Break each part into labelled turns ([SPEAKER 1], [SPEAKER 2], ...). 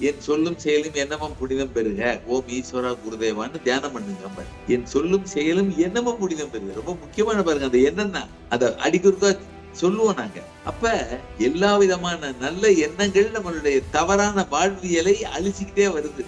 [SPEAKER 1] என் சொல்லும் செயலும் என்னமும் புனிதம் பெறுக. ஓம் ஈஸ்வரா குருதேவான்னு தியானம் பண்ணுங்க நம்ம. என் சொல்லும் செயலும் என்னமும் புனிதம் பெறுக. ரொம்ப முக்கியமான பாருங்க அந்த என்னன்னா அத அடிக்கொருக்கா சொல்லுவோம் நாங்க. அப்ப எல்லா விதமான நல்ல எண்ணங்கள் நம்மளுடைய தவறான வாழ்வியலை அழிச்சுக்கிட்டே வருது.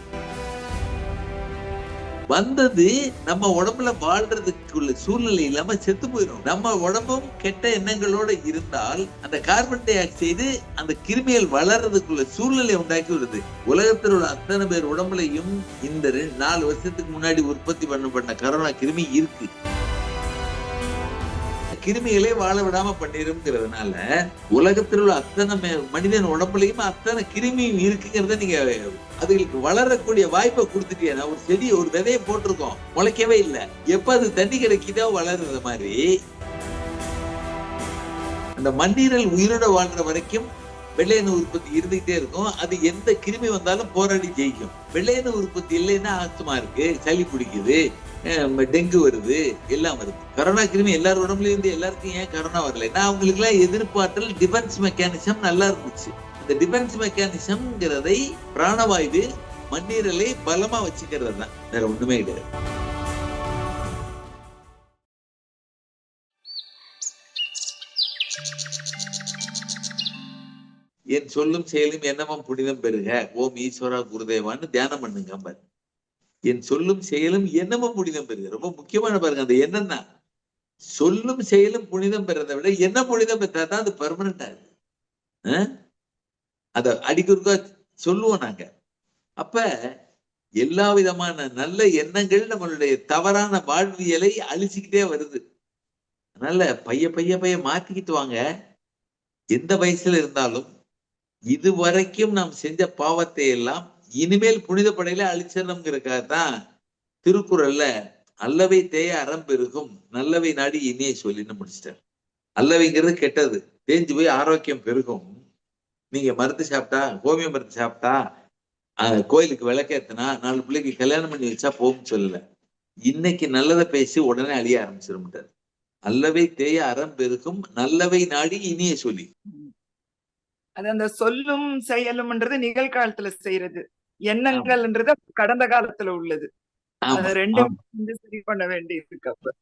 [SPEAKER 1] வந்தது நம்ம உடம்புல வாழ்றதுக்குள்ள சூழ்நிலை இல்லாம செத்து போயிடும் நம்ம உடம்பும் கெட்ட எண்ணங்களோட இருந்தால் அந்த கார்பன் டை ஆக்சைடு அந்த கிருமிகள் வளர்றதுக்குள்ள சூழ்நிலை உண்டாக்கி வருது உலகத்தில் உள்ள அத்தனை பேர் உடம்புலையும் இந்த நாலு வருஷத்துக்கு முன்னாடி உற்பத்தி பண்ணப்பட்ட கரோனா கிருமி இருக்கு. கிருமிகளே வாழ விடாம பண்ணிருங்கிறதுனால உலகத்தில் உள்ள அத்தனை மனிதன் உடம்புலையும் அத்தனை கிருமியும் இருக்குங்கிறத நீங்க அதுகளுக்கு வளரக்கூடிய வாய்ப்பை கொடுத்துட்டீங்க ஒரு செடி ஒரு விதையை போட்டிருக்கோம். முளைக்கவே இல்லை. எப்ப அது தண்ணி கிடைக்குதோ வளருற மாதிரி அந்த மண்ணீரல் உயிரோட வாழ்ற வரைக்கும் வெள்ளையணு உற்பத்தி இருந்துகிட்டே இருக்கும். அது எந்த கிருமி வந்தாலும் போராடி ஜெயிக்கும். வெள்ளையணு உற்பத்தி இல்லைன்னா ஆஸ்துமா இருக்கு சளி பிடிக்குது டெங்கு வருது எல்லாம் வருது. கரோனா கிருமி எல்லார் உடம்புலயும் இருந்து எல்லாருக்கும் ஏன் கரோனா வரல? ஏன்னா அவங்களுக்கு எல்லாம் எதிர்பார்த்தல் டிஃபென்ஸ் மெக்கானிசம் நல்லா இருந்துச்சு. அந்த டிஃபென்ஸ் மெக்கானிசம்ங்கிறதை பிராணவாயு மண்ணீரலை பலமா வச்சுக்கிறது தான். வேற ஒண்ணுமே கிடையாது. என் சொல்லும் செயலும் என்னமும் புனிதம் பெறுக. ஓம் ஈஸ்வரா குருதேவான்னு தியானம் பண்ணுங்க பாரு என் சொல்லும் செயலும் என்னமும் புனிதம் பெறுக. ரொம்ப முக்கியமான பாருங்க அந்த என்னன்னா சொல்லும் செயலும் புனிதம் பெறதை விட என்ன புனிதம் பெற்றா தான் அது பர்மனண்டா இருக்கு. அத அடிக்கொருக்கா சொல்லுவோம் நாங்க. அப்ப எல்லா விதமான நல்ல எண்ணங்கள் நம்மளுடைய தவறான வாழ்வியலை அழிச்சுக்கிட்டே வருது. அதனால பைய பைய பைய மாத்திக்கிட்டு வாங்க. எந்த வயசுல இருந்தாலும் இதுவரைக்கும் நாம் செஞ்ச பாவத்தை எல்லாம் இனிமேல் புனிதப்படையில அழிச்சிடணுங்கிறதுக்காக தான் திருக்குறள்ல அல்லவை தேய அறம் பெருகும் நல்லவை நாடி இனியை சொல்லின்னு முடிச்சிட்டார். அல்லவைங்கிறது கெட்டது. தேஞ்சு போய் ஆரோக்கியம் பெருகும். நீங்க மருந்து சாப்பிட்டா ஹோமியோ மருந்து சாப்பிட்டா கோயிலுக்கு விளக்கேத்தினா நாலு பிள்ளைக்கு கல்யாணம் பண்ணி வச்சா போகும்னு சொல்லல. இன்னைக்கு நல்லதை பேசி உடனே அழிய ஆரம்பிச்சிருந்தார் அல்லவை தேய அறம் பெருகும் நல்லவை நாடி இனிய சொல்லி.
[SPEAKER 2] அது அந்த சொல்லும் செயலும்ன்றது நிகழ்காலத்துல செய்யறது எண்ணங்கள்ன்றது கடந்த காலத்துல உள்ளது. அது ரெண்டும் வந்து சரி பண்ண வேண்டி இருக்கு அப்ப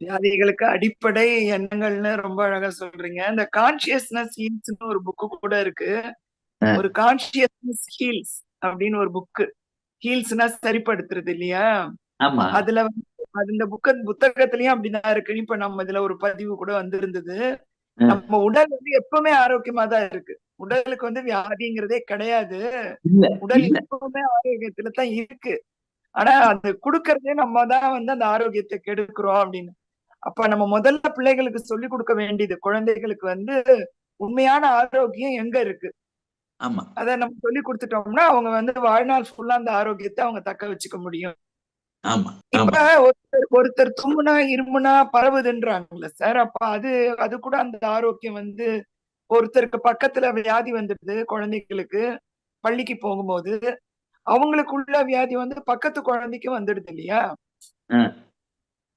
[SPEAKER 2] வியாதிகளுக்கு அடிப்படை எண்ணங்கள்னு ரொம்ப அழகா சொல்றீங்க. இந்த கான்சியஸ்னஸ் ஹீல்ஸ்னு ஒரு புக்கு கூட இருக்கு. ஒரு கான்சியஸ்னஸ் ஹீல்ஸ் அப்படின்னு ஒரு புக்கு ஹீல்ஸ்னா சரிப்படுத்துறது இல்லையா? அதுல வந்து அது இந்த புக்க புத்தகத்திலயும் அப்படிதான் இருக்கு. இப்ப நம்ம இதுல ஒரு பதிவு கூட வந்திருந்தது. நம்ம உடல் வந்து எப்பவுமே ஆரோக்கியமா தான் இருக்கு. உடலுக்கு வந்து வியாதிங்கிறதே கிடையாது. உடல் எப்பவுமே ஆரோக்கியத்துல தான் இருக்கு. ஆனா அது குடுக்கறதே நம்ம தான் வந்து அந்த ஆரோக்கியத்தை கெடுக்கிறோம் அப்படின்னு. அப்ப நம்ம முதல்ல பிள்ளைகளுக்கு சொல்லி கொடுக்க வேண்டியது குழந்தைகளுக்கு வந்து உண்மையான ஆரோக்கியம் எங்க இருக்கு?
[SPEAKER 1] ஆமா.
[SPEAKER 2] அத நம்ம சொல்லி கொடுத்துட்டோம்னா அவங்க வந்து வாழ்நாள் ஃபுல்லா அந்த ஆரோக்கியத்தை அவங்க தக்க வச்சுக்க முடியும். இப்ப ஒருத்தர் ஒருத்தர் தும்முனா இருமுனா பரவுதுன்றாங்கல்ல சார். அப்ப அது அது கூட அந்த ஆரோக்கியம் வந்து ஒருத்தருக்கு பக்கத்துல வியாதி வந்துடுது குழந்தைகளுக்கு பள்ளிக்கு போகும்போது. அவங்களுக்குள்ள வியாதி வந்து பக்கத்து குழந்தைக்கு வந்துடுது இல்லையா?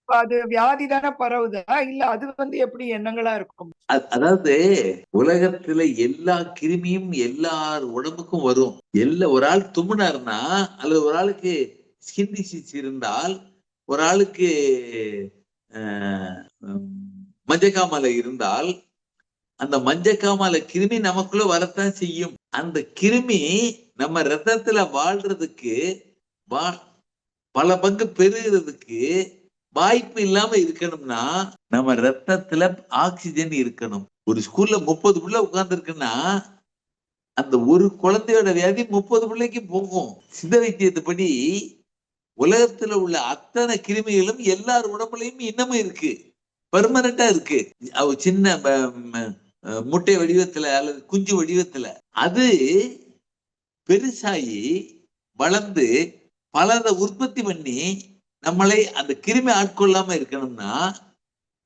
[SPEAKER 2] அது வியாதி தானே பரவுதா? இல்ல அது வந்து எப்படி எண்ணங்களா இருக்கும்?
[SPEAKER 1] அதாவது உலகத்துல எல்லா கிருமியும் எல்லார் உடம்புக்கும் வரும். எல்லா ஒரு ஆள் தும்முனாருன்னா அல்லது ஒரு ஆளுக்கு ஸ்கின் டிசீஸ் இருந்தால் ஒரு ஆளுக்கு மஞ்சக்காமலை இருந்தால் அந்த மஞ்சக்காமலை கிருமி நமக்குள்ள வரத்தான் செய்யும். அந்த கிருமி நம்ம ரத்தத்துல வாழ்றதுக்கு வா- பல பங்கு பெருகிறதுக்கு வாய்ப்பு இல்லாம இருக்கணும்னா நம்ம ரத்தத்துல ஆக்சிஜன் இருக்கணும். ஒரு ஸ்கூல்ல முப்பது பிள்ளை உட்கார்ந்துருக்குன்னா அந்த ஒரு குழந்தையோட வியாதி முப்பது பிள்ளைக்கு போகும். சித்த வைத்தியத்துப்படி உலகத்துல உள்ள அத்தனை கிருமிகளும் எல்லார் உடம்புலையும் இன்னமும் இருக்கு. பெர்மனண்டா இருக்கு. அவ சின்ன முட்டை வடிவத்துல அல்லது குஞ்சு வடிவத்துல. அது பெருசாகி வளர்ந்து பலரை உற்பத்தி பண்ணி நம்மளை அந்த கிருமி ஆட்கொள்ளாம இருக்கணும்னா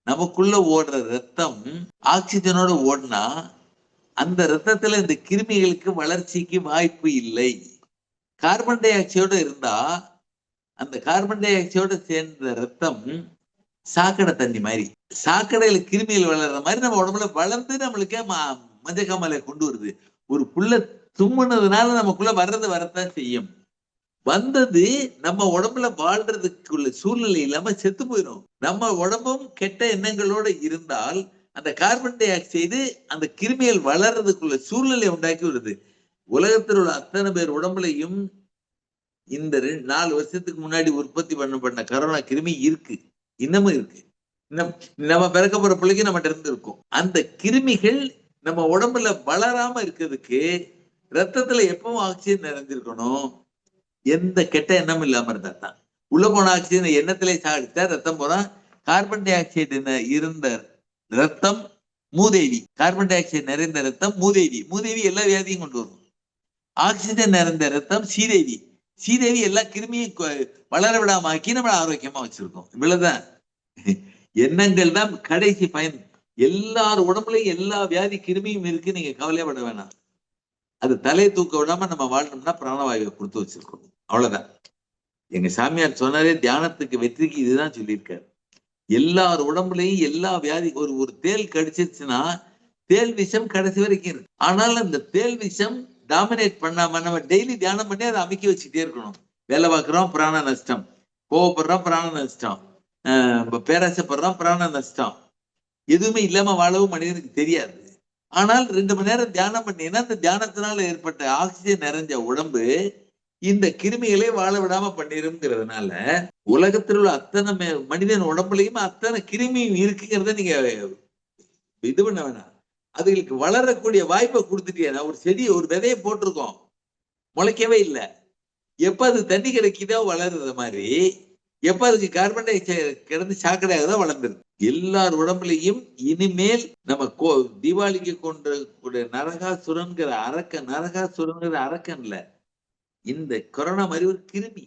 [SPEAKER 1] நமக்குள்ள ஓடுற ரத்தம் ஆக்சிஜனோட ஓடினா அந்த ரத்தத்துல இந்த கிருமிகளுக்கு வளர்ச்சிக்கு வாய்ப்பு இல்லை. கார்பன் டை ஆக்சைடோட இருந்தா அந்த கார்பன் டை ஆக்சைடோட சேர்ந்த ரத்தம் சாக்கடை தண்ணி மாதிரி. சாக்கடையில கிருமிகள் வளர்ற மாதிரி நம்ம உடம்புல வளர்ந்து நம்மளுக்கே ம- மஞ்சக்காமலை கொண்டு வருது. ஒரு புள்ள தும்முனதுனால நமக்குள்ள வர்றது வரத்தான் செய்யும். வந்தது நம்ம உடம்புல வாழ்றதுக்குள்ள சூழ்நிலை இல்லாம செத்து போயிடும் நம்ம உடம்பும் கெட்ட எண்ணங்களோட இருந்தால் அந்த கார்பன் டை ஆக்சைடு அந்த கிருமிகள் வளர்றதுக்குள்ள சூழ்நிலை உண்டாக்கி வருது உலகத்தில் உள்ள அத்தனை பேர் உடம்புலையும் இந்த ரெண்டு நாலு வருஷத்துக்கு முன்னாடி உற்பத்தி பண்ணப்பட்ட கரோனா கிருமி இருக்கு. இன்னமும் இருக்கு. நம்ம பிறக்க போற பிள்ளைக்கு நம்ம இருந்து இருக்கும் அந்த கிருமிகள் நம்ம உடம்புல வளராம இருக்கிறதுக்கு ரத்தத்துல எப்பவும் ஆக்சிஜன் நிறைஞ்சிருக்கணும். எந்த கெட்ட எண்ணமும் இல்லாம இருந்தா தான் உள்ள போன ஆக்சிஜன் எண்ணத்திலே சாடிச்சா ரத்தம் போனா கார்பன் டை ஆக்சைடு இருந்த ரத்தம் மூதேவி. கார்பன் டை ஆக்சைடு நிறைந்த ரத்தம் மூதேவி. மூதேவி எல்லா வியாதியும் கொண்டு வரும் ஆக்சிஜன் நிறைந்த ரத்தம் சீதேவி. ஸ்ரீதேவி எல்லா கிருமியும் வளர விடாம ஆக்கி நம்மள ஆரோக்கியமா வச்சிருக்கோம். இவ்வளவுதான். எண்ணங்கள் தான் கடைசி பயன். எல்லார் உடம்புலயும் எல்லா வியாதி கிருமியும் இருக்கு நீங்க கவலையப்பட வேணாம். அது தலையை தூக்க விடாம நம்ம வாழணும்னா பிராணவாயுவை கொடுத்து வச்சிருக்கோம். அவ்வளவுதான். எங்க சாமியார் சொன்னாரே தியானத்துக்கு வெற்றிக்கு இதுதான் சொல்லியிருக்காரு. எல்லார் உடம்புலயும் எல்லா வியாதி ஒரு ஒரு தேள் கடிச்சிருச்சுன்னா தேள் விஷம் கடைசி வரைக்கும் இருக்கு. ஆனால் அந்த தேள் விஷம் டாமினேட் பண்ணாம நம்ம டெய்லி தியானம் பண்ணி அதை அமைக்க வச்சுட்டே இருக்கணும். வேலை பார்க்குறோம் பிராண நஷ்டம். கோவப்படுறோம் பிராண நஷ்டம். ஆஹ் பேராசைப்படுறோம் பிராண நஷ்டம். எதுவுமே இல்லாம வாழவும் மனிதனுக்கு தெரியாது. ஆனால் ரெண்டு மணி நேரம் தியானம் பண்ணீங்கன்னா அந்த தியானத்தினால ஏற்பட்ட ஆக்சிஜன் நிறைஞ்ச உடம்பு இந்த கிருமிகளே வாழ விடாம பண்ணிருங்கிறதுனால உலகத்தில் உள்ள அத்தனை மனிதன் உடம்புலையும் அத்தனை கிருமியும் இருக்குங்கிறத நீங்க இது பண்ண வேணாம். அதுகளுக்கு வளரக்கூடிய வாய்ப்பை கொடுத்துட்டீங்கன்னா ஒரு செடி ஒரு விதையை போட்டிருக்கோம். முளைக்கவே இல்லை. எப்போ அது தண்ணி கிடைக்குதோ வளருது மாதிரி எப்போ அதுக்கு கார்பன் டை ஆக்சைடு கிடந்து சாக்கடையாக தான் வளர்ந்துருது. எல்லார் உடம்புலையும் இனிமேல் நம்ம கோ தீபாவளிக்கு கொண்டு நரகாசுரங்கிற நரகாசுரன்கிற அரக்கன் நரகாசுரன்கிற அரக்கன்ல இந்த கொரோனா மாதிரி ஒரு கிருமி.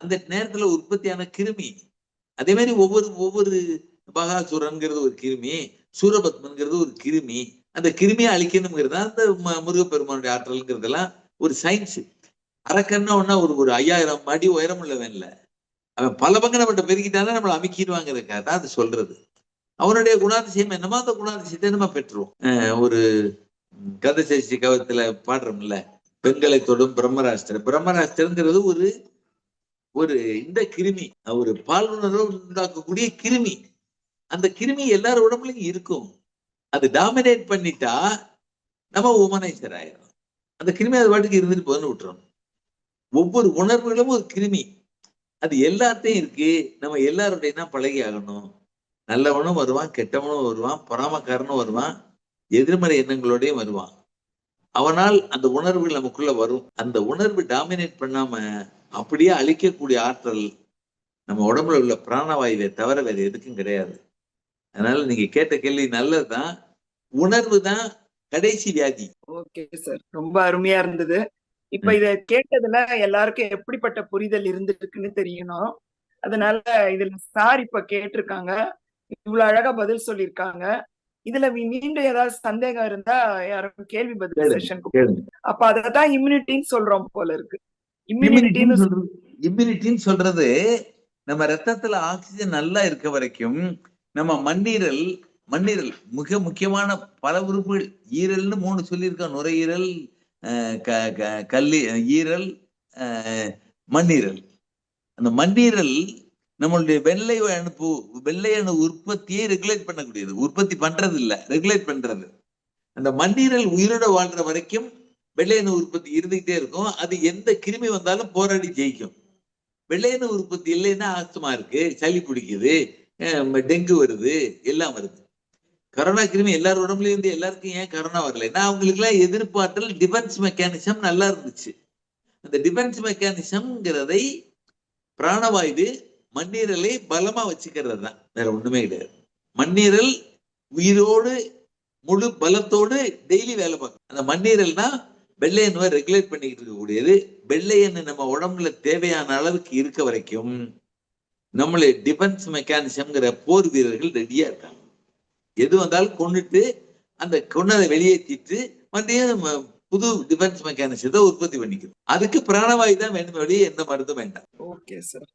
[SPEAKER 1] அந்த நேரத்துல உற்பத்தியான கிருமி. அதே மாதிரி ஒவ்வொரு ஒவ்வொரு பகாசுரன்கிறது ஒரு கிருமி. சூரபத்மன்கிறது ஒரு கிருமி. அந்த கிருமியை அழிக்கணுங்கிறது தான் அந்த முருகப்பெருமானுடைய ஆற்றல்ங்கிறதெல்லாம் ஒரு சயின்ஸ் அரக்கன்னா ஒன்னா ஒரு ஒரு ஐயாயிரம் அடி உயரம் உள்ளவன் இல்ல. அவன் பல பங்கு நம்மகிட்ட பெருக்கிட்டாலும் நம்மளை அமைக்கிடுவாங்கிறதுக்காக தான் அது சொல்றது. அவனுடைய குணாதிசயம் என்னமோ அந்த குணாதிசயத்தை நம்ம பெற்றுருவோம். ஒரு ம், கவத்துல கவத்துல பாடுறோம்ல பெண்களை தொடும் பிரம்மராஷ்டிரம் பிரம்மராஷ்டிரங்கிறது ஒரு ஒரு இந்த கிருமி. ஒரு பாலுணர்வை உண்டாக்கக்கூடிய கிருமி. அந்த கிருமி எல்லார் உடம்புலையும் இருக்கும். அது டாமினேட் பண்ணிட்டா நம்ம உமனைசர் ஆயிரும். அந்த கிருமி அது பாட்டுக்கு இருந்துட்டு போதுன்னு விட்டுறோம் ஒவ்வொரு உணர்வுகளும் ஒரு கிருமி. அது எல்லாத்தையும் இருக்கு. நம்ம எல்லாருடைய தான் பழகி ஆகணும்? நல்லவனும் வருவான் கெட்டவனும் வருவான் பொறாமக்காரனும் வருவான் எதிர்மறை எண்ணங்களோடயும் வருவான். அவனால் அந்த உணர்வுகள் நமக்குள்ள வரும். அந்த உணர்வு டாமினேட் பண்ணாம அப்படியே அழிக்கக்கூடிய ஆற்றல் நம்ம உடம்புல உள்ள பிராணவாயுவை தவிர வேற எதுக்கும் கிடையாது. அதனால நீங்க கேட்ட கேள்வி நல்லதுதான். உணர்வு தான் கடைசி வியாதி.
[SPEAKER 2] Okay sir. ரொம்ப அருமையா இருந்தது. இப்ப இத கேட்டதுல எல்லாருக்கும் எப்படிப்பட்ட புரிதல் இருந்திருக்குன்னு தெரியணும். அதனால இதுல சார் இப்ப கேட்டிருக்காங்க. இவ்வளவு அழகா பதில் சொல்லியிருக்காங்க. இதுல மீண்டும் ஏதாவது சந்தேகம் இருந்தா யாரும் கேள்வி பதில்
[SPEAKER 1] கேளுங்க.
[SPEAKER 2] அப்ப அததான் இம்யூனிட்டின்னு சொல்றோம் போல இருக்கு. இம்யூனிட்டின்னு
[SPEAKER 1] சொல்றது இம்யூனிட்டின்னு சொல்றது நம்ம ரத்தத்துல ஆக்சிஜன் நல்லா இருக்க வரைக்கும் நம்ம மண்ணீரல் மண்ணீரல் மிக முக்கியமான பல உறுப்புகள். ஈரல்னு மூணு சொல்லியிருக்கோம். நுரையீரல் க- க- கல்லி ஈரல் மண்ணீரல். அந்த மண்ணீரல் நம்மளுடைய வெள்ளை அணுப்பு வெள்ளை அணு உற்பத்தியை ரெகுலேட் பண்ணக்கூடியது. உற்பத்தி பண்றது இல்ல ரெகுலேட் பண்றது. அந்த மண்ணீரல் உயிரோட வாழ்ற வரைக்கும் வெள்ளை அணு உற்பத்தி இருந்துகிட்டே இருக்கும். அது எந்த கிருமி வந்தாலும் போராடி ஜெயிக்கும். வெள்ளை அணு உற்பத்தி இல்லைன்னா ஆஸ்துமா இருக்கு சளி பிடிக்குது. டெங்கு வருது எல்லாம் வருது. கரோனா கிருமி எல்லார் உடம்புலயும் இருந்து எல்லாருக்கும் ஏன் கரோனா வரல? ஏன்னா அவங்களுக்கு எல்லாம் எதிர்பார்த்தல் டிஃபென்ஸ் மெக்கானிசம் நல்லா இருந்துச்சு. அந்த டிஃபென்ஸ் மெக்கானிசம்ங்கிறதை பிராணவாயு மண்ணீரலை பலமா வச்சுக்கிறது தான். வேற ஒண்ணுமே கிடையாது. மண்ணீரல் உயிரோடு முழு பலத்தோடு டெய்லி வேலை பார்க்கும். அந்த மண்ணீரல்னா வெள்ளை எண்ணெய் ரெகுலேட் பண்ணிக்கிட்டு இருக்கக்கூடியது. வெள்ளை எண்ணெய் நம்ம உடம்புல தேவையான அளவுக்கு இருக்க வரைக்கும் நம்மளை டிஃபென்ஸ் மெக்கானிசம்ங்கிற போர் வீரர்கள் ரெடியா இருக்காங்க. எது வந்தாலும் கொண்டுட்டு அந்த கொன்னதை வெளியேற்றிட்டு மறுபடியும் நம்ம புது டிஃபென்ஸ் மெக்கானிசத்தை உற்பத்தி பண்ணிக்கணும் அதுக்கு பிராணவாயு தான் வேணும் வெளியே எந்த மருந்தும் வேண்டாம்.
[SPEAKER 2] ஓகே சார்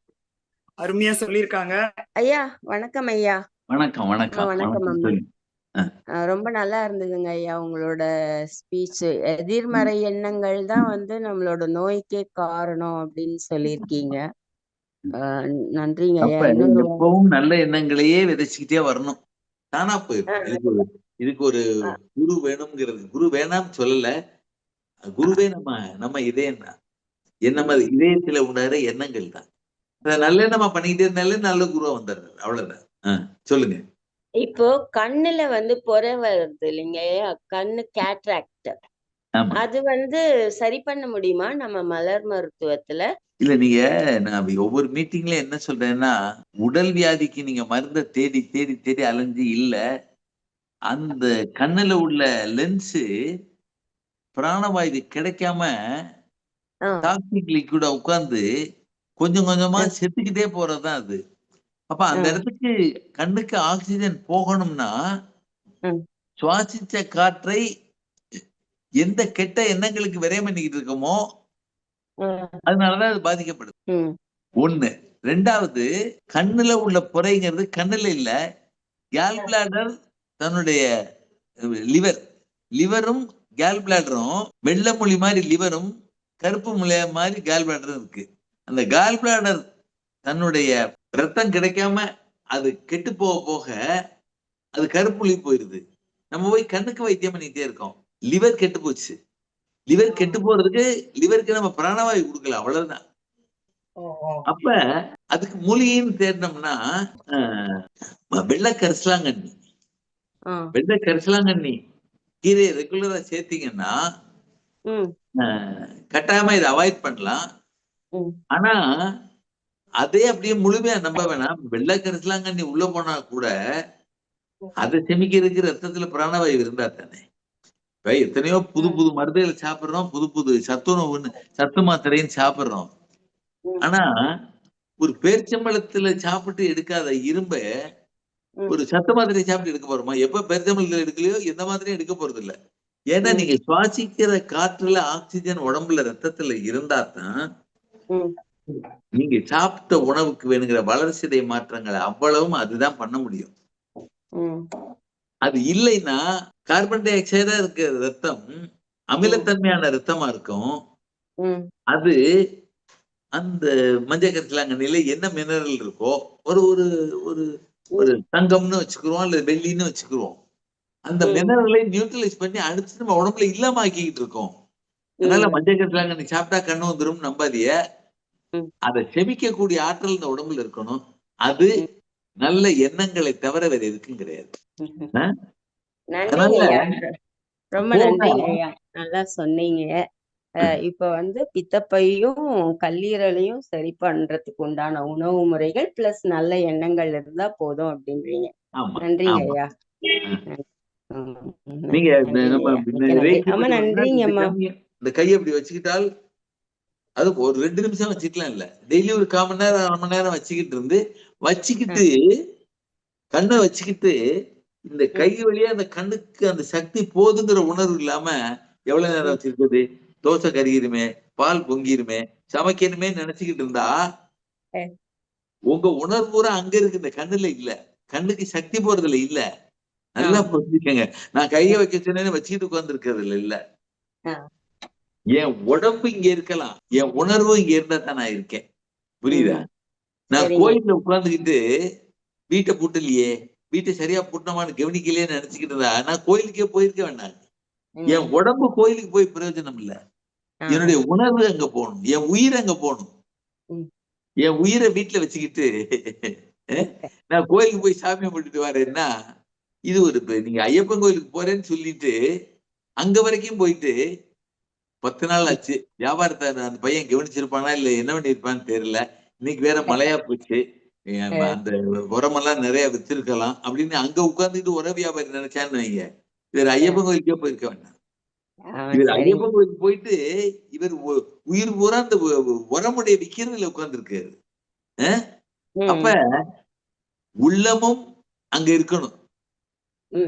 [SPEAKER 2] அருமையா சொல்லியிருக்காங்க.
[SPEAKER 3] ஐயா வணக்கம் ஐயா.
[SPEAKER 1] வணக்கம்
[SPEAKER 3] வணக்கம்,
[SPEAKER 1] வணக்கம்
[SPEAKER 3] ரொம்ப நல்லா இருந்ததுங்க ஐயா உங்களோட ஸ்பீச் எதிர்மறை எண்ணங்கள் தான் வந்து நம்மளோட நோய்க்கே காரணம் அப்படின்னு சொல்லியிருக்கீங்க. நன்றிங்க.
[SPEAKER 1] எப்பவும் நல்ல எண்ணங்களையே விதைச்சுக்கிட்டே வரணும். தானா போயிடும். இதுக்கு ஒரு. குரு வேணுங்கிறது குரு வேணாம்னு சொல்லல. குருவே நம்ம நம்ம இதயம் தான். என்ன நம்ம இதயத்துல உண்டாகிற எண்ணங்கள் தான். அதை நல்ல நம்ம பண்ணிக்கிட்டே இருந்தாலே நல்ல குருவா வந்துடுறாரு. அவ்வளவுதான். சொல்லுங்க.
[SPEAKER 3] இப்போ கண்ணுல வந்து பொறை வருது இல்லைங்க? கண்ணு கேட்ராக்ட். அது வந்து சரி பண்ண முடியுமா? நம்ம மலர் மருத்துவத்துல
[SPEAKER 1] இல்ல நீங்க நான் ஒவ்வொரு மீட்டிங்ல என்ன சொல்றேன்னா உடல் வியாதிக்கு நீங்க மருந்த தேடி தேடி தேடி அலைஞ்சு இல்ல அந்த கண்ணுல உள்ள லென்ஸு பிராணவாயு கிடைக்காம டாக்ஸிக் லிக்விட உட்கார்ந்து கொஞ்சம் கொஞ்சமா. செத்துக்கிட்டே போறதுதான் அது அப்ப அந்த. இடத்துக்கு கண்ணுக்கு ஆக்சிஜன் போகணும்னா. சுவாசிச்ச காற்றை எந்த கெட்ட எண்ணங்களுக்கு விரயம் பண்ணிக்கிட்டு இருக்கோமோ அதனாலதான் அது பாதிக்கப்படுது.
[SPEAKER 3] ம்,
[SPEAKER 1] ஒண்ணு. ரெண்டாவது கண்ணுல உள்ள புரைங்கிறது கண்ணுல இல்ல. கேல் பிளாடர் தன்னுடைய லிவர் லிவரும் கேல் பிளாடரும் வெள்ளை மொழி மாதிரி லிவரும் கருப்பு மொழி மாதிரி கேல் பிளாடரும் இருக்கு. அந்த கேல் பிளாடர் தன்னுடைய ரத்தம் கிடைக்காம அது கெட்டு போக போக அது கருப்புள்ளி போயிருது. நம்ம போய் கண்ணுக்கு வைத்தியம் பண்ணிட்டே இருக்கோம். லிவர் கெட்டு போச்சு. லிவர் கெட்டு போறதுக்கு லிவருக்கு நம்ம பிராணவாயு கொடுக்கல அவ்வளவுதான். அப்ப அதுக்கு மூலிகைன்னு தேடினோம்னா வெள்ளை கரிசலாங்கண்ணி. வெள்ளை கரிசலாங்கண்ணி கீரையை ரெகுலரா சேர்த்தீங்கன்னா கட்டாயமா இதை அவாய்ட் பண்ணலாம். ஆனா அதே அப்படியே முழுமையா நம்ப வேணாம். வெள்ளை கரிசலாங்கண்ணி உள்ள போனா கூட அதை செமிக்கிறதுக்கு ரத்தத்துல பிராணவாயு இருந்தா தானே. எத்தனையோ புது. புது மருந்துகள் சாப்பிடுறோம் புது புது சத்துணவுன்னு சத்து மாத்திரைன்னு சாப்பிடுறோம். ஆனா ஒரு பேர்ச்சம்பழத்துல சாப்பிட்டு எடுக்காத இரும்ப. ஒரு சத்து மாத்திரை சாப்பிட்டு எடுக்க போறோமா எப்ப பேர்ச்சம்பழத்துல எடுக்கலையோ எந்த மாத்திரையும் எடுக்க போறது இல்ல ஏன்னா. நீங்க சுவாசிக்கிற காற்றுல ஆக்சிஜன் உடம்புல ரத்தத்துல இருந்தா தான்
[SPEAKER 3] ம்,
[SPEAKER 1] நீங்க சாப்பிட்ட உணவுக்கு வேணுங்கிற வளர்சிதை மாற்றங்களை அவ்வளவும் அதுதான் பண்ண முடியும் அது இல்லைன்னா கார்பன் டை ஆக்சைடா இருக்கிற ரத்தம் அமிலத்தன்மையான ரத்தமா இருக்கும். அது அந்த மஞ்சள் கரிசலாங்கண்ணில என்ன மினரல் இருக்கோ ஒரு ஒரு ஒரு ஒரு தங்கம்னு வச்சுக்கிறோம் இல்ல வெள்ளின்னு வச்சுக்கிறோம். அந்த. மினரலை நியூட்ரலைஸ் பண்ணி அடிச்சு நம்ம உடம்புல இல்லாம ஆக்கிக்கிட்டு இருக்கோம். அதனால. மஞ்சள் கரிசலாங்கண்ணி சாப்பிட்டா கண்ணு வந்துரும் நம்பாதிய. அதை செமிக்கக்கூடிய ஆற்றல் இந்த உடம்புல இருக்கணும். அது. நல்ல எண்ணங்களை தவிர வேற எதுக்கும் கிடையாது.
[SPEAKER 3] ஐயா. ரொம்ப ஐயா. நல்லா சொன்னீங்க. இப்ப வந்து பித்தப்பையும் கல்லீரலையும் சரி பண்றதுக்கு உண்டான உணவு முறைகள் பிளஸ் நல்ல எண்ணங்கள் இருந்தா போதும் அப்படின்றீங்க.
[SPEAKER 1] ஆமா
[SPEAKER 3] ஐயா.
[SPEAKER 1] நீங்க
[SPEAKER 3] நன்றி
[SPEAKER 1] இந்த
[SPEAKER 3] நன்றிங்கம்மா
[SPEAKER 1] இந்த கையை அப்படி வச்சுக்கிட்டால் அது ஒரு ரெண்டு நிமிஷம் வச்சுக்கலாம் இல்ல. டெய்லி ஒரு கால் மணி நேரம் அரை மணி நேரம் வச்சுக்கிட்டு இருந்து வச்சுக்கிட்டு கண்ணை வச்சுக்கிட்டு இந்த கை வழியா அந்த கண்ணுக்கு அந்த சக்தி போதுங்கிற உணர்வு இல்லாம எவ்வளவு நேரம். வச்சிருக்குது தோசை கருகிருமே பால் பொங்கிருமே சமைக்கணுமே நினைச்சுக்கிட்டு இருந்தா. உங்க உணர்வு பூரா அங்க இருக்கு இந்த கண்ணுல இல்ல கண்ணுக்கு சக்தி போறதுல இல்ல நல்லா. புரிஞ்சுக்கங்க நான் கைய வைக்க சொன்னேன்னு வச்சுக்கிட்டு உட்கார்ந்து இருக்கிறதுல இல்ல. என் உடம்பு இங்க இருக்கலாம் என் உணர்வும் இங்க இருந்தா தான் நான் இருக்கேன் புரியுதா. நான். கோயில்ல உட்கார்ந்துக்கிட்டு வீட்டை பூட்டலையே வீட்டை சரியா பூட்டினமான்னு கவனிக்கலையே நினைச்சுக்கிட்டு இருந்தா நான் கோயிலுக்கே போயிருக்க வேண்டாம்
[SPEAKER 3] ம்.
[SPEAKER 1] என் உடம்பு கோயிலுக்கு போய் பிரயோஜனம் இல்ல. என்னுடைய உணர்வு அங்க போகணும். என் உயிர் அங்க போகணும். என் உயிரை வீட்டுல வச்சுக்கிட்டு நான் கோயிலுக்கு போய் சாமி கும்பிட்டுட்டு வரேன்னா இது ஒரு நீங்க ஐயப்பன் கோயிலுக்கு போறேன்னு சொல்லிட்டு அங்க வரைக்கும் போயிட்டு பத்து நாள் ஆச்சு. வியாபாரத்தை அந்த பையன் கவனிச்சிருப்பானா இல்ல என்ன பண்ணிருப்பான்னு தெரியல. இன்னைக்கு வேற மழையா போச்சு. அந்த உரமெல்லாம் நிறைய வித்திருக்கலாம் அப்படின்னு அங்க உட்கார்ந்துட்டு உர வியாபாரி நினைச்சான்னு வைங்க. இவர் ஐயப்பன் கோயிலுக்கே போயிருக்க வேண்டாம். இவர் ஐயப்பன் கோயிலுக்கு போயிட்டு இவர் உயிர் பூரா அந்த உரமுடைய விக்கிறதுல உட்கார்ந்துருக்காரு. அப்ப உள்ளமும் அங்க இருக்கணும்.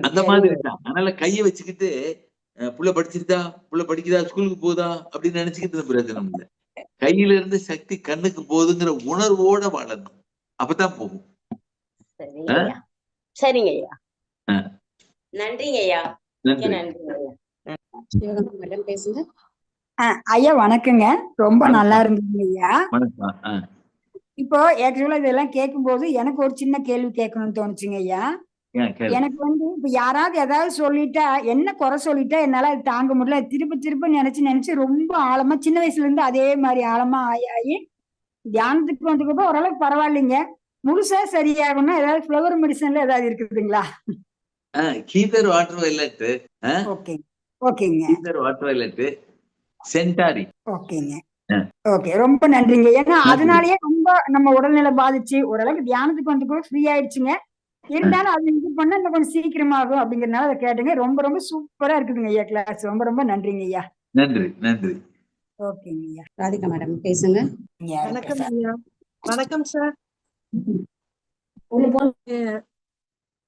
[SPEAKER 1] அந்த மாதிரி தான். அதனால கைய வச்சுக்கிட்டு புள்ள படிச்சிருதா புள்ள படிக்குதா ஸ்கூலுக்கு போதா அப்படின்னு நினைச்சுக்கிட்டு பிரயோஜனம் இல்ல. கையில இருந்து சக்தி கண்ணுக்கு போகுதுங்கிற உணர்வோட வாழணும். அப்பதான் போகும்.
[SPEAKER 3] சரிங்க ஐயா சரிங்க ஐயா நன்றிங்க ஐயா ஐயா
[SPEAKER 4] வணக்கங்க. ரொம்ப. நல்லா இருந்ததுங்க ஐயா இப்போ ஆக்சுவலா இதெல்லாம் கேட்கும்போது எனக்கு ஒரு சின்ன கேள்வி கேட்கணும்னு தோணுச்சுங்க ஐயா. எனக்கு வந்து இப்ப யாராவது ஏதாவது சொல்லிட்டா என்ன குறை சொல்லிட்டா என்னால அது தாங்க முடியல. திருப்ப திருப்ப நினைச்சு நினைச்சு ரொம்ப ஆழமா சின்ன வயசுல இருந்து அதே மாதிரி ஆழமா ஆகி ஆகி தியானத்துக்கு வந்ததுக்கு ஓரளவுக்கு பரவாயில்லைங்க. முழுசா சரியாகணும்னா ஏதாவது ஃப்ளவர் மெடிசன்ல ஏதாவது இருக்குதுங்களா?
[SPEAKER 1] கீதர் வாட்டர் வயலட்
[SPEAKER 4] ஓகே ஓகேங்க.
[SPEAKER 1] கீதர் வாட்டர் வயலட் சென்டாரி
[SPEAKER 4] ஓகேங்க. ஓகே ரொம்ப நன்றிங்க. ஏன்னா. அதனாலயே ரொம்ப நம்ம உடல்நிலை பாதிச்சு ஓரளவுக்கு தியானத்துக்கு வந்து கூட ஃப்ரீ ஆயிடுச்சுங்க. இருந்தாலும் அது இது பண்ண இன்னும் கொஞ்சம் சீக்கிரமாகும் அப்படிங்கறதுனால அதை கேட்டுங்க. ரொம்ப ரொம்ப சூப்பரா இருக்குதுங்க ஐயா கிளாஸ் ரொம்ப ரொம்ப நன்றிங்க ஐயா.
[SPEAKER 1] நன்றி நன்றி.
[SPEAKER 5] ராதிகா மேடம் பேசுங்க.
[SPEAKER 6] வணக்கம் ஐயா வணக்கம் சார்.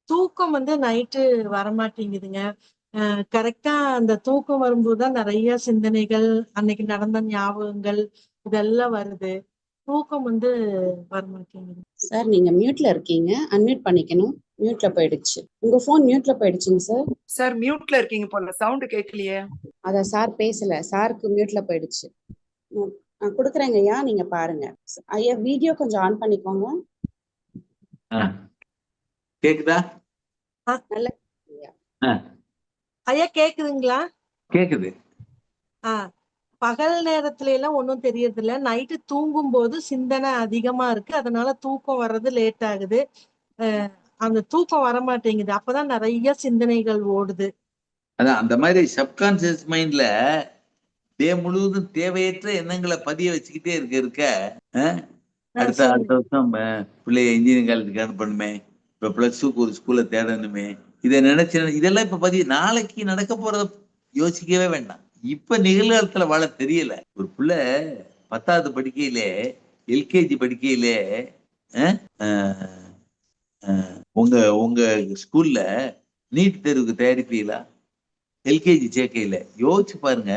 [SPEAKER 6] தூக்கம் வந்து நைட்டு வரமாட்டேங்குதுங்க. கரெக்டா அந்த தூக்கம் வரும்போது தான் நிறைய சிந்தனைகள் அன்னைக்கு நடந்த ஞாபகங்கள் இதெல்லாம் வருது. தூக்கம் வந்து வரமாட்டேங்குது.
[SPEAKER 5] சார் நீங்க மியூட்ல இருக்கீங்க. அன்மியூட் பண்ணிக்கணும். மியூட்ல போயிடுச்சு. உங்க போன் மியூட்ல போயிடுச்சுங்க சார்.
[SPEAKER 2] சார் மியூட்ல இருக்கீங்க போல. சவுண்ட் கேட்கலையே
[SPEAKER 5] அத சார் பேசல. சாருக்கு மியூட்ல போயிடுச்சு. நான் கொடுக்குறேங்க ஐயா. நீங்க பாருங்க. ஐயா வீடியோ கொஞ்சம் ஆன் பண்ணிக்கோங்க.
[SPEAKER 1] ஆ. கேக்குதா?
[SPEAKER 6] ஐயா கேக்குதுங்களா?
[SPEAKER 1] கேக்குது.
[SPEAKER 6] ஆஹ் பகல் நேரத்துல எல்லாம் ஒன்றும் தெரியறது இல்ல நைட்டு தூங்கும் போது சிந்தனை அதிகமா இருக்கு. அதனால தூக்கம் வர்றது லேட் ஆகுது. அந்த தூக்கம் வர மாட்டேங்குது அப்பதான் நிறைய சிந்தனைகள் ஓடுது.
[SPEAKER 1] அதான் அந்த மாதிரி சப்கான்சியஸ் மைண்ட்ல டே முழுவதும் தேவையற்ற எண்ணங்களை பதிய வச்சுக்கிட்டே இருக்க இருக்க அடுத்த. அடுத்த வருஷம் பிள்ளைய இன்ஜினியரிங் காலேஜுக்கு அனுப்பணுமே. இப்ப பிளஸ் டூக்கு ஒரு ஸ்கூல்ல தேடணுமே. இதை நினைச்சு நினை- இதெல்லாம் இப்ப பதிய நாளைக்கு நடக்க போறத யோசிக்கவே வேண்டாம். இப்ப நிகழ்காலத்துல வாழ தெரியல. ஒரு பிள்ளை பத்தாவது படிக்கையிலே எல்கேஜி படிக்கையிலே உங்க உங்க ஸ்கூல்ல நீட் தேர்வுக்கு தயாரிப்பீங்களா? எல்கேஜி சேர்க்கையில. யோசிச்சு பாருங்க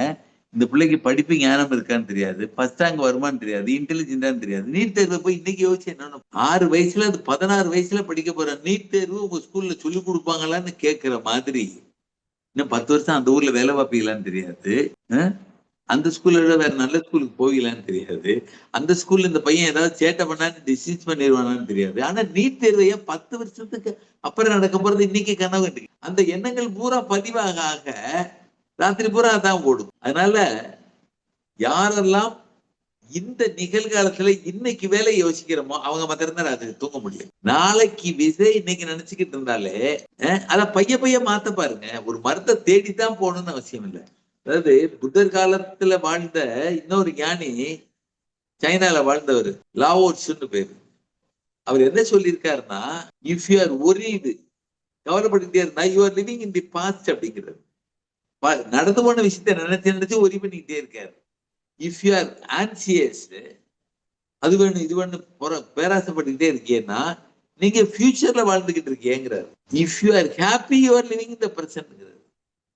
[SPEAKER 1] இந்த பிள்ளைக்கு படிப்பு ஞானம் இருக்கான்னு தெரியாது ஃபர்ஸ்ட் ரேங்க் வருமான்னு தெரியாது இன்டெலிஜென்டான்னு தெரியாது. நீட் தேர்வை போய் இன்னைக்கு யோசிச்சு என்ன ஆறு வயசுல அது பதினாறு வயசுல படிக்க போற நீட் தேர்வு உங்க ஸ்கூல்ல சொல்லி கொடுப்பாங்களான்னு கேட்கிற மாதிரி இன்னும் பத்து வருஷம் அந்த ஊர்ல வேலை பார்ப்பீங்களான்னு தெரியாது. அந்த ஸ்கூல்ல விட வேற நல்ல ஸ்கூலுக்கு போகலான்னு தெரியாது. அந்த ஸ்கூல்ல இந்த பையன் ஏதாவது சேட்டை பண்ணான்னு டிசீஸ் பண்ணிடுவானான்னு தெரியாது. ஆனா நீட் தேர்வைய பத்து வருஷத்துக்கு அப்புறம் நடக்க போறது இன்னைக்கு கனவு அந்த எண்ணங்கள் பூரா பதிவாக ஆக ராத்திரி பூரா அதான் ஓடும். அதனால யாரெல்லாம் இந்த நிகழ்காலத்துல இன்னைக்கு வேலை யோசிக்கிறோமோ அவங்க மாத்திரம் தான் அது தூங்க முடியும். நாளைக்கு விசை இன்னைக்கு நினைச்சுக்கிட்டு இருந்தாலே அத பைய பைய மாத்த பாருங்க. ஒரு மரத்தை தேடித்தான் போகணும்னு அவசியம் இல்லை. அதாவது புத்தர் காலத்துல வாழ்ந்த இன்னொரு ஞானி சைனால வாழ்ந்தவர் லாவோட்ஸ்னு பேரு. அவர் என்ன சொல்லியிருக்காருன்னா இஃப் யூ ஆர் ஒரீடு கவலைப்பட்டுட்டே இருந்தா you are living in the past அப்படிங்கிறது நடந்து போன விஷயத்த நினைச்சு நினைச்சு ஒரி பண்ணிக்கிட்டே இருக்காரு. இஃப் யூ ஆர் ஆன்சியஸ் அது வேணும் இது வேணும் பொற- பேராசைப்பட்டுக்கிட்டே இருக்கீங்கன்னா நீங்க ஃபியூச்சர்ல வாழ்ந்துகிட்டு இருக்கீங்கிறாரு. If you are happy you are living இந்த பிரசன்ட்ங்கிறாரு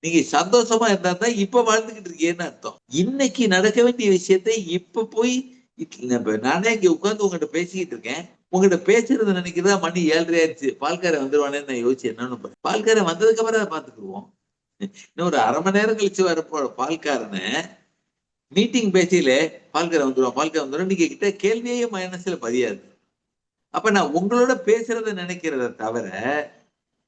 [SPEAKER 1] நீங்க சந்தோஷமா இருந்தா தான் இப்ப வாழ்ந்துகிட்டு இருக்கீங்கன்னு அர்த்தம். இன்னைக்கு நடக்க வேண்டிய விஷயத்தை இப்ப போய் நானே இங்க உட்காந்து உங்ககிட்ட பேசிக்கிட்டு இருக்கேன். உங்ககிட்ட பேசுறது நினைக்கிறதா மணி ஏழரை ஆயிடுச்சு பால்காரன் வந்துருவானேன்னு நான் யோசிச்சு என்னன்னு பால்காரன் வந்ததுக்கு அப்புறம் அதை இன்னும் ஒரு அரை மணி நேரம் கழிச்சு வரப்போ பால்காரனை மீட்டிங் பேச்சில பால்கரை வந்துருவான். பால்கரை வந்துடும் நீங்க கிட்ட கேள்வியே மனசுல பதியாது. அப்ப நான் உங்களோட பேசுறத நினைக்கிறத தவிர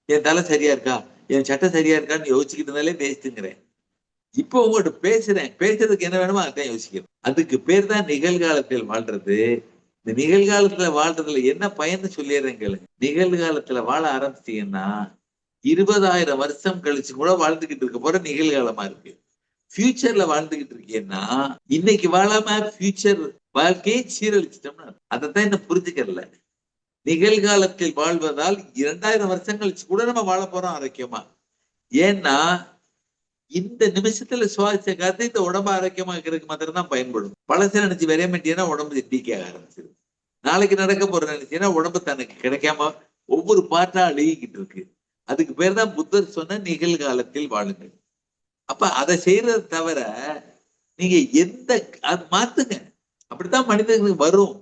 [SPEAKER 1] என் தலை சரியா இருக்கா? என் சட்டை சரியா இருக்கான்னு யோசிச்சுக்கிட்டு இருந்தாலே பேசிட்டுங்கிறேன். இப்போ உங்கள்கிட்ட பேசுறேன். பேசுறதுக்கு என்ன வேணுமோ அதான் யோசிக்கிறேன். அதுக்கு பேர் தான் நிகழ்காலத்தில் வாழ்றது. இந்த நிகழ்காலத்துல வாழ்றதுல என்ன பயன்னு சொல்லிடுறேன் கேளுங்க நிகழ்காலத்துல வாழ ஆரம்பிச்சீங்கன்னா இருபதாயிரம் வருஷம் கழிச்சு கூட வாழ்ந்துகிட்டு இருக்க போற நிகழ்காலமா இருக்கு. ஃபியூச்சர்ல வாழ்ந்துகிட்டு இருக்கேன்னா இன்னைக்கு வாழாம ஃபியூச்சர் வாழ்க்கையை சீரழிச்சிட்டோம்னா அதைத்தான் என்ன புரிஞ்சுக்கல. நிகழ்காலத்தில் வாழ்வதால் இரண்டாயிரம் வருஷம் கழிச்சு கூட நம்ம வாழ போறோம் ஆரோக்கியமா? ஏன்னா இந்த நிமிஷத்துல சுவாசிச்ச காத்து இந்த உடம்பு ஆரோக்கியமா இருக்கிறதுக்கு மாத்திரம் தான் பயன்படும். பழசு நினைச்சு விரைய மாட்டேன்னா உடம்பு டீக்க ஆரம்பிச்சிடும் நாளைக்கு நடக்க போற நினைச்சீங்கன்னா உடம்பு தனக்கு கிடைக்காம ஒவ்வொரு பாட்டா அழுகிக்கிட்டு இருக்கு. அதுக்கு பேர் தான் புத்தர் சொன்ன நிகழ்காலத்தில் வாழுங்கள். அப்ப அதை செய்யறத தவிர நீங்க எந்த அது மாத்துங்க. அப்படித்தான் மனிதர்களுக்கு வரும்.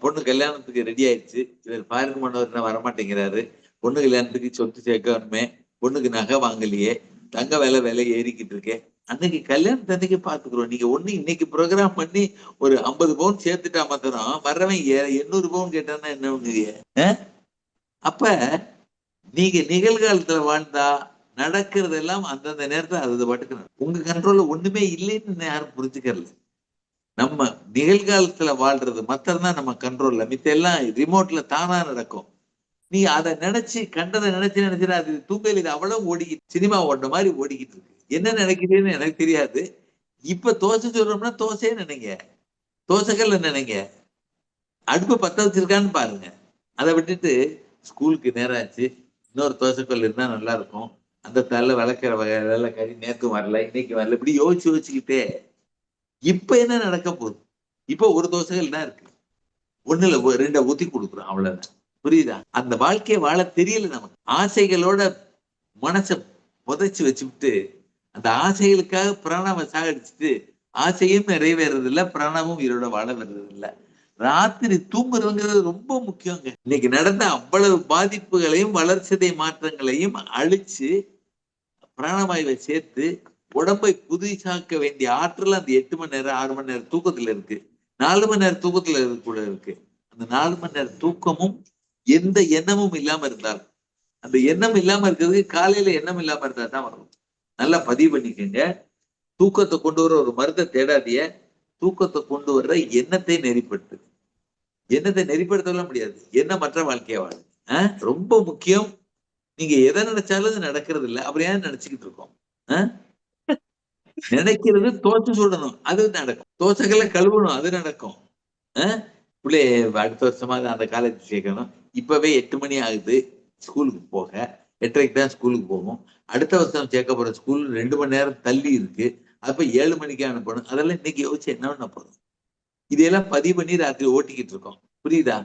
[SPEAKER 1] பொண்ணு கல்யாணத்துக்கு ரெடி ஆயிடுச்சு. இவர் ஃபாரின் பண்ணவர் வரமாட்டேங்கிறாரு. பொண்ணு கல்யாணத்துக்கு சொத்து சேர்க்கணுமே. பொண்ணுக்கு நகை வாங்கலையே. தங்க விலை விலை ஏறிக்கிட்டு இருக்கே. அன்னைக்கு கல்யாணத்தன்னைக்கு பாத்துக்கிறோம். நீங்க ஒண்ணு இன்னைக்கு ப்ரோக்ராம் பண்ணி ஒரு ஐம்பது பவுன் சேர்த்துட்டா மாத்திரம் வர்றவன் எண்ணூறு பவுன் கேட்டான்னா என்ன பண்ணுவீங்க? அப்ப நீங்க நிகழ்காலத்துல வாழ்ந்தா நடக்கிறதெல்லாம் அந்தந்த நேரத்துல அது பாட்டுக்கு உங்க கண்ட்ரோல்ல ஒண்ணுமே இல்லைன்னு யாரும் புரிஞ்சுக்கல நம்ம நிகழ்காலத்துல வாழ்றது மத்தம்தான் நம்ம கண்ட்ரோல்ல மித்த எல்லாம் ரிமோட்ல தானா நடக்கும். நீ அதை நினைச்சு கண்டதை நினைச்சு நினைச்சு அது தூக்கையில் இது அவ்வளவு ஓடிக்கிட்டு சினிமா ஓடுற மாதிரி ஓடிக்கிட்டு இருக்கு. என்ன நினைக்கிறேன்னு எனக்கு தெரியாது. இப்ப தோசை சொல்றோம்னா தோசையே நினைங்க. தோசைகள் நினைங்க. அடுப்பு பத்த வச்சிருக்கான்னு பாருங்க. அதை விட்டுட்டு ஸ்கூலுக்கு நேரம் ஆச்சு. இன்னொரு தோசைக்கல் இருந்தா நல்லா இருக்கும். அந்த தலை வளர்க்குற வகை கறி நேற்று வரல இன்னைக்கு வரல இப்படி யோசிச்சு யோசிச்சுக்கிட்டே இப்ப என்ன நடக்க போகுது? இப்ப ஒரு தோசைகள் தான் இருக்கு? ஒண்ணுல ரெண்டை ஊத்தி கொடுக்குறோம் அவ்வளவுதான். புரியுதா? அந்த வாழ்க்கையை வாழ தெரியல நமக்கு. ஆசைகளோட மனசை புதைச்சு வச்சுவிட்டு அந்த ஆசைகளுக்காக பிராணாவை சாகடிச்சுட்டு ஆசையும் நிறைவேறது இல்லை பிராணமும் உயிரோட வாழ வர்றது இல்லை ராத்திரி தூங்குறதுங்கிறது ரொம்ப முக்கியங்க. இன்னைக்கு நடந்த அவ்வளவு பாதிப்புகளையும் வளர்ச்சிதை மாற்றங்களையும் அழிச்சு பிராணவாயுவை சேர்த்து உடம்பை புதுசாக்க வேண்டிய ஆற்றல் அந்த எட்டு மணி நேரம் ஆறு மணி நேரம் தூக்கத்துல இருக்கு. நாலு மணி நேரம் தூக்கத்துல கூட இருக்கு. அந்த நாலு மணி நேரம் தூக்கமும் எந்த எண்ணமும் இல்லாம இருந்தால் அந்த எண்ணம் இல்லாம இருக்கிறதுக்கு காலையில எண்ணம் இல்லாம இருந்தா தான் வரும். நல்லா பதிவு பண்ணிக்கோங்க. தூக்கத்தை கொண்டு வர ஒரு மருந்தை தேடாதிய தூக்கத்தை கொண்டு வர்ற எண்ணத்தை நெறிப்படுத்து. எண்ணத்தை நெறிப்படுத்தலாம் முடியாது. என்ன மற்ற வாழ்க்கையை ஆஹ் ரொம்ப முக்கியம். நீங்க எதை நினைச்சாலும் அது நடக்கிறது இல்லை. அப்புறம் ஏன் நினைச்சுக்கிட்டு இருக்கோம்? ஆஹ் நினைக்கிறது தோச்சு சுடணும். அது நடக்கும். தோசைகளை கழுவணும். அது நடக்கும். ஆஹ் பிள்ளைய அடுத்த வருஷமா அந்த காலேஜ் சேர்க்கணும். இப்பவே எட்டு மணி ஆகுது. ஸ்கூலுக்கு போக. எட்டரைக்கு தான் ஸ்கூலுக்கு போகும் அடுத்த வருஷம் சேர்க்க போற ஸ்கூல் ரெண்டு மணி நேரம் தள்ளி இருக்கு. அப்ப ஏழு மணிக்கு அனுப்பணும். அதெல்லாம் இன்னைக்கு யோசிச்சு என்ன பண்ண போறோம்? இதையெல்லாம் பதிவு பண்ணி ராத்திரி ஓட்டிக்கிட்டு இருக்கோம். புரியுதா?